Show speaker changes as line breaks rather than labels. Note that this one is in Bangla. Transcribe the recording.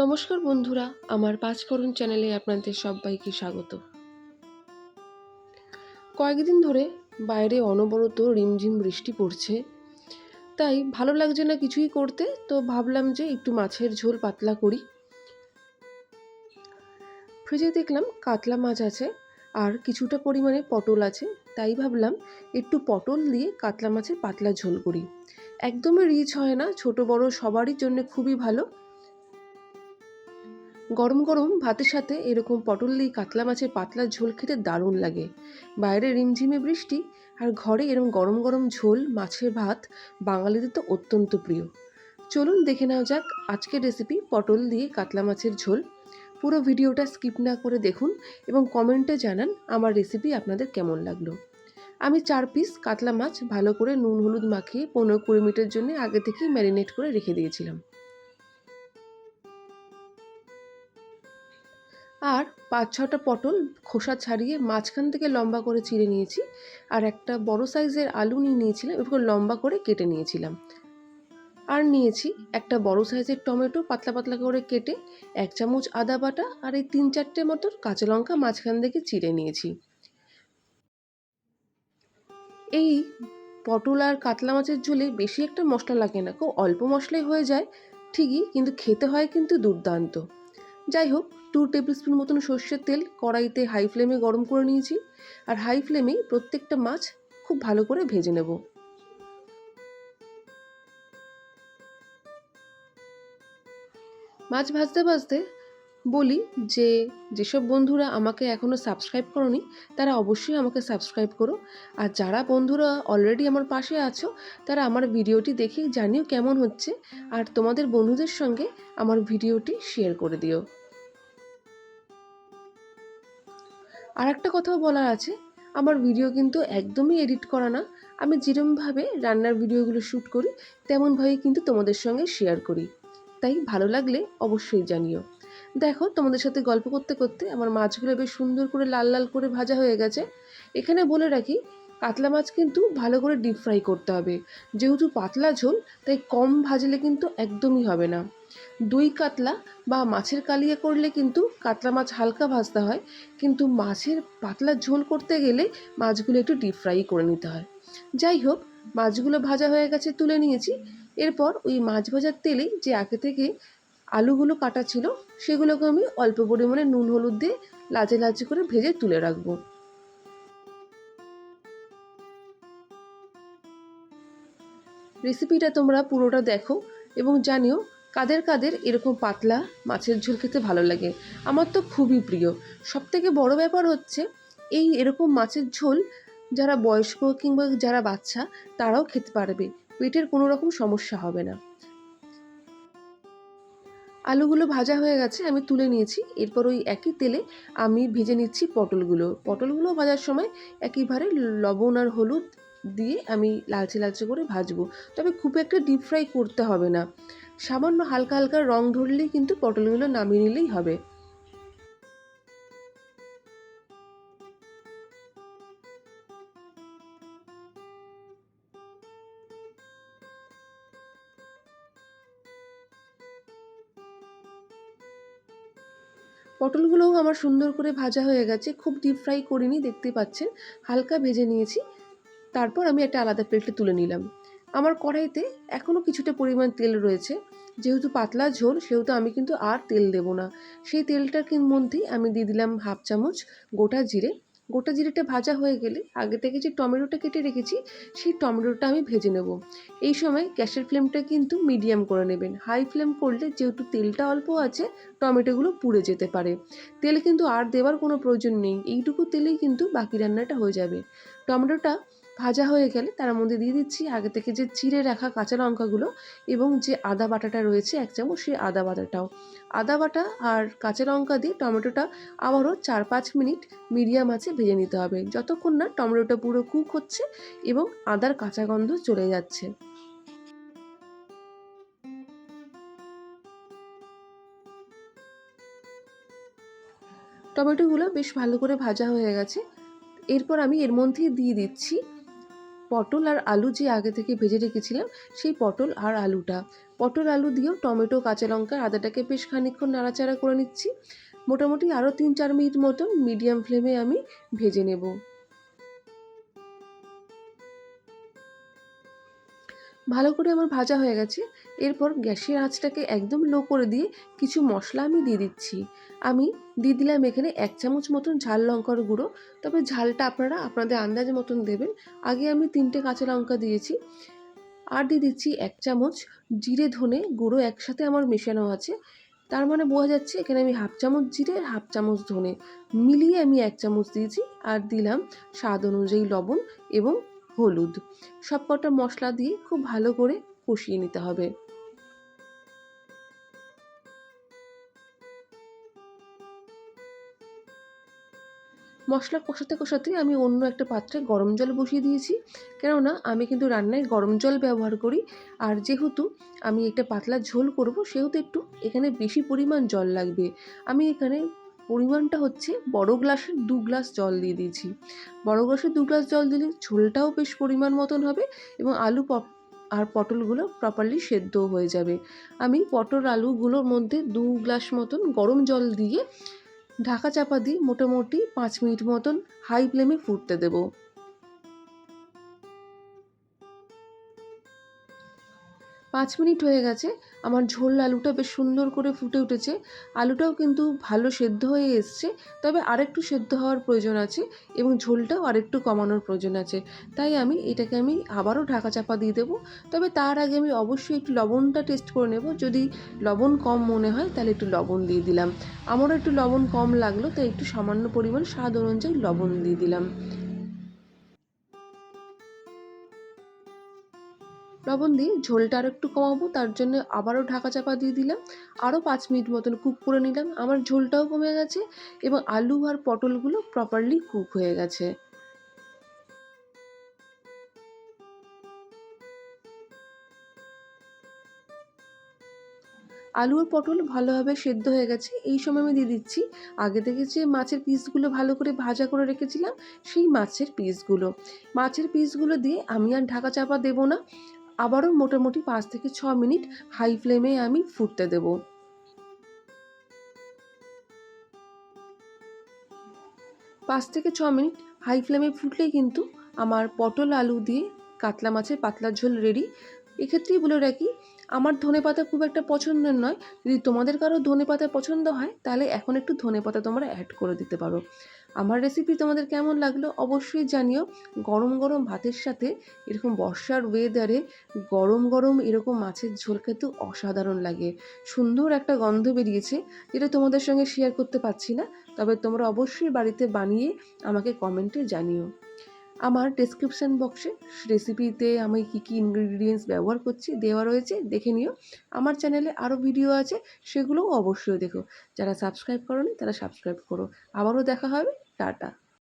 নমস্কার বন্ধুরা, আমার পাঁচফোড়ন চ্যানেলে আপনাদের সবাইকে স্বাগত। কয়েকদিন ধরে বাইরে অনবরত রিমঝিম বৃষ্টি পড়ছে, তাই ভালো লাগছে না কিছুই করতে, তো ভাবলাম যে একটু মাছের ঝোল পাতলা করি। ফ্রিজে দেখলাম কাতলা মাছ আছে, আর কিছুটা পরিমাণে পটল আছে, তাই ভাবলাম একটু পটল দিয়ে কাতলা মাছের পাতলা ঝোল করি। একদমই রিচ হয় না, ছোট বড় সবারই জন্য খুবই ভালো। গরম গরম ভাতের সাথে এরকম পটল দিয়ে কাতলা মাছের পাতলা ঝোল খেতে দারুণ লাগে। বাইরে রিমঝিমে বৃষ্টি আর ঘরে এরকম গরম গরম ঝোল, মাছের ভাত বাঙালিদের তো অত্যন্ত প্রিয়। চলুন দেখে নেওয়া যাক আজকের রেসিপি পটল দিয়ে কাতলা মাছের ঝোল। পুরো ভিডিওটা স্কিপ না করে দেখুন এবং কমেন্টে জানান আমার রেসিপি আপনাদের কেমন লাগল। আমি চার পিস কাতলা মাছ ভালো করে নুন, হলুদ মাখিয়ে পনেরো কুড়ি মিনিটের জন্য আগে থেকেই ম্যারিনেট করে রেখে দিয়েছিলাম। আর পাঁচ ছটা পটল খোসা ছাড়িয়ে মাঝখান থেকে লম্বা করে চিড়ে নিয়েছি আর একটা বড় সাইজের আলু নিয়ে নিয়েছিলাম, এরকম লম্বা করে কেটে নিয়েছিলাম। আর নিয়েছি একটা বড় সাইজের টমেটো পাতলা পাতলা করে কেটে এক চামচ আদা বাটা আর এই তিন চারটে মতো কাঁচা লঙ্কা মাঝখান থেকে চিড়ে নিয়েছি। এই পটল আর কাতলা মাছের ঝোলে বেশি একটা মশলা লাগে না, খুব অল্প মশলাই হয়ে যায় ঠিকই, কিন্তু খেতে হয় কিন্তু দুর্দান্ত। যাই হোক টু টেবিল স্পুন মতন সর্ষের তেল কড়াইতে হাই ফ্লেমে গরম করে নিয়েছি। আর হাই ফ্লেমেই প্রত্যেকটা মাছ খুব ভালো করে ভেজে নেব। মাছ ভাজতে ভাজতে বলি যে, যেসব বন্ধুরা আমাকে এখনও সাবস্ক্রাইব করনি, তারা অবশ্যই আমাকে সাবস্ক্রাইব করো। আর যারা বন্ধুরা অলরেডি আমার পাশে আছো, তারা আমার ভিডিওটি দেখে জানিও কেমন হচ্ছে। আর তোমাদের বন্ধুদের সঙ্গে আমার ভিডিওটি শেয়ার করে দিও। আর একটা কথাও বলার আছে, আমার ভিডিও কিন্তু একদমই এডিট করা না। আমি যেরমভাবে রান্নার ভিডিওগুলো শ্যুট করি, তেমনভাবেই কিন্তু তোমাদের সঙ্গে শেয়ার করি। তাই ভালো লাগলে অবশ্যই জানিও। দেখো, তোমাদের সাথে গল্প করতে করতে আমার মাছগুলো বেশ সুন্দর করে লাল লাল করে ভাজা হয়ে গেছে। এখানে বলে রাখি, কাতলা মাছ কিন্তু ভালো করে ডিপ ফ্রাই করতে হবে। যেহেতু পাতলা ঝোল, তাই কম ভাজলে কিন্তু একদমই হবে না। দই কাতলা বা মাছের কালিয়া করলে কিন্তু কাতলা মাছ হালকা ভাজতে হয়, কিন্তু মাছের পাতলা ঝোল করতে গেলে মাছগুলো একটু ডিপ ফ্রাই করে নিতে হয়। যাই হোক, মাছগুলো ভাজা হয়ে গেছে, তুলে নিয়েছি। এরপর ওই মাছ ভাজার তেলেই যে আগে থেকে আলুগুলো কাটা ছিল, সেগুলোকে আমি অল্প পরিমাণে নুন, হলুদ দিয়ে লাচে লাচে করে ভেজে তুলে রাখব। রেসিপিটা তোমরা পুরোটা দেখো এবং জানিও কাদের কাদের এরকম পাতলা মাছের ঝোল খেতে ভালো লাগে? আমার তো খুবই প্রিয়। সবথেকে বড় ব্যাপার হচ্ছে, এই এরকম মাছের ঝোল যারা বয়স্ক কিংবা যারা বাচ্চা, তারাও খেতে পারবে। পেটের কোনো রকম সমস্যা হবে না। আলুগুলো ভাজা হয়ে গেছে, আমি তুলে নিয়েছি। এরপর ওই একই তেলে আমি ভেজে নিচ্ছি পটলগুলো। পটলগুলো ভাজার সময় একইবারে লবণ আর হলুদ দিয়ে আমি লালচে লালচে করে ভাজবো। তবে খুব একটা ডিপ ফ্রাই করতে হবে না। সামান্য হালকা হালকা রং ধরলেই কিন্তু পটলগুলো নামিয়ে নিলেই হবে। পটলগুলোও আমার সুন্দর করে ভাজা হয়ে গেছে। খুব ডিপ ফ্রাই করিনি, দেখতে পাচ্ছেন। হালকা ভেজে নিয়েছি। তারপর আমি একটা আলাদা প্লেটে তুলে নিলাম। আমার কড়াইতে এখনও কিছুটা পরিমাণ তেল রয়েছে। যেহেতু পাতলা ঝোল, সেহেতু আমি কিন্তু আর তেল দেবো না। সেই তেলটার মধ্যেই আমি দিয়ে দিলাম হাফ চামচ গোটা জিরে। গোটা জিরেটা ভাজা হয়ে গেলে আগে থেকে যে টমেটোটা কেটে রেখেছি, সেই টমেটোটা আমি ভেজে নেব। এই সময় গ্যাসের ফ্লেমটা কিন্তু মিডিয়াম করে নেবেন। হাই ফ্লেম করলে যেহেতু তেলটা অল্প আছে, টমেটোগুলো পুড়ে যেতে পারে। তেল কিন্তু আর দেওয়ার কোনো প্রয়োজন নেই। এইটুকু তেলেই কিন্তু বাকি রান্নাটা হয়ে যাবে। টমেটোটা ভাজা হয়ে গেলে তার মধ্যে দিয়ে দিচ্ছি আগে থেকে যে চিড়ে রাখা কাঁচা লঙ্কাগুলো এবং যে আদা বাটাটা রয়েছে, এক চামচ সেই আদা বাটাটাও। আদা বাটা আর কাঁচা লঙ্কা দিয়ে টমেটোটা আবারও চার পাঁচ মিনিট মিডিয়াম আছে ভেজে নিতে হবে। যতক্ষণ না টমেটোটা পুরো কুক হচ্ছে এবং আদার কাঁচা গন্ধ চলে যাচ্ছে। টমেটোগুলো বেশ ভালো করে ভাজা হয়ে গেছে। এরপর আমি এর মধ্যে দিয়ে দিচ্ছি পটল আর আলু যে আগে থেকে ভেজে রেখেছিলাম, সেই পটল আর আলুটা। পটল আলু দিয়েও টমেটো, কাঁচা লঙ্কা, আদাটাকে বেশ খানিকক্ষণ নাড়াচাড়া করে নিচ্ছি। মোটামুটি আরও তিন চার মিনিট মতন মিডিয়াম ফ্লেমে আমি ভেজে নেব। ভালো করে আমার ভাজা হয়ে গেছে। এরপর গ্যাসের আঁচটাকে একদম লো করে দিয়ে কিছু মশলা আমি দিয়ে দিচ্ছি। আমি দিয়ে দিলাম এখানে এক চামচ মতন ঝাল লঙ্কার গুঁড়ো। তবে ঝালটা আপনারা আপনাদের আন্দাজ মতন দেবেন। আগে আমি তিনটে কাঁচা লঙ্কা দিয়েছি। আর দিয়ে দিচ্ছি এক চামচ জিরে ধনে গুঁড়ো একসাথে আমার মেশানো আছে। তার মানে বোঝা যাচ্ছে এখানে আমি হাফ চামচ জিরে আর হাফ চামচ ধনে মিলিয়ে আমি এক চামচ দিয়েছি। আর দিলাম স্বাদ অনুযায়ী লবণ এবং হলুদ। সব কটা মশলা দিয়ে খুব ভালো করে কষিয়ে নিতে হবে। মশলা কষাতে কষাতে আমি অন্য একটা পাত্রে গরম জল বসিয়ে দিয়েছি। কেননা আমি কিন্তু রান্নায় গরম জল ব্যবহার করি। আর যেহেতু আমি একটা পাতলা ঝোল করব, সেহেতু একটু এখানে বেশি পরিমাণ জল লাগবে। আমি এখানে পরিমাণটা হচ্ছে বড় গ্লাসের দু গ্লাস জল দিয়ে দিয়েছি। বড় গ্লাসের দু গ্লাস জল দিলে ঝোলটাও বেশ পরিমাণ মতন হবে এবং আলু পপ আর পটলগুলো প্রপারলি সেদ্ধ হয়ে যাবে। আমি পটল আলুগুলোর মধ্যে দু গ্লাস মতন গরম জল দিয়ে ঢাকা চাপা দিয়ে মোটামুটি পাঁচ মিনিট মতন হাই ফ্লেমে ফুটতে দেব। পাঁচ মিনিট হয়ে গেছে। আমার ঝোল আলুটা বেশ সুন্দর করে ফুটে উঠেছে। আলুটাও কিন্তু ভালো সেদ্ধ হয়ে এসছে। তবে আরেকটু সেদ্ধ হওয়ার প্রয়োজন আছে এবং ঝোলটাও আরেকটু কমানোর প্রয়োজন আছে। তাই আমি এটাকে আমি আবারও ঢাকা চাপা দিয়ে দেবো। তবে তার আগে আমি অবশ্যই একটু লবণটা টেস্ট করে নেব। যদি লবণ কম মনে হয় তাহলে একটু লবণ দিয়ে দিলাম। আমারও একটু লবণ কম লাগল, তাই একটু সামান্য পরিমাণ স্বাদ অনুযায়ী লবণ দিয়ে দিলাম। লবণ দিয়ে ঝোলটা আর একটু কমাবো, তার জন্য আবারও ঢাকা চাপা দিয়ে দিলাম। আরও পাঁচ মিনিট মতন কুক করে নিলাম। আমার ঝোলটাও কমে গেছে এবং আলু আর পটলগুলো প্রপারলি কুক হয়ে গেছে। আলু আর পটল ভালোভাবে সেদ্ধ হয়ে গেছে। এই সময় আমি দিয়ে দিচ্ছি। আগে থেকে যে মাছের পিসগুলো ভালো করে ভাজা করে রেখেছিলাম, সেই মাছের পিসগুলো মাছের পিসগুলো দিয়ে আমি আর ঢাকা চাপা দেবো না। আবারও মোটামুটি পাঁচ থেকে ছ মিনিট হাই ফ্লেমে আমি ফুটতে দেব। পাঁচ থেকে ছ মিনিট হাই ফ্লেমে ফুটলেই কিন্তু আমার পটল আলু দিয়ে কাতলা মাছের পাতলা ঝোল রেডি। এক্ষেত্রেই বলে রাখি, আমার ধনে পাতা খুব একটা পছন্দের নয়। যদি তোমাদের কারও ধনে পাতা পছন্দ হয়, তাহলে এখন একটু ধনে পাতা তোমরা অ্যাড করে দিতে পারো। আমার রেসিপি তোমাদের কেমন লাগল অবশ্যই জানিও। গরম গরম ভাতের সাথে এরকম বর্ষার ওয়েদারে গরম গরম এরকম মাছের ঝোল খেতে অসাধারণ লাগে। সুন্দর একটা গন্ধ বেরিয়েছে যেটা তোমাদের সঙ্গে শেয়ার করতে পারছি না, তবে তোমরা অবশ্যই বাড়িতে বানিয়ে আমাকে কমেন্টে জানিও। আমার ডেসক্রিপশান বক্সে রেসিপিতে আমি কী কী ইনগ্রিডিয়েন্টস ব্যবহার করছি দেওয়া রয়েছে, দেখে নিও। আমার চ্যানেলে আরও ভিডিও আছে, সেগুলোও অবশ্যই দেখো। যারা সাবস্ক্রাইব করো তারা সাবস্ক্রাইব করো। আবারও দেখা হবে টাটা।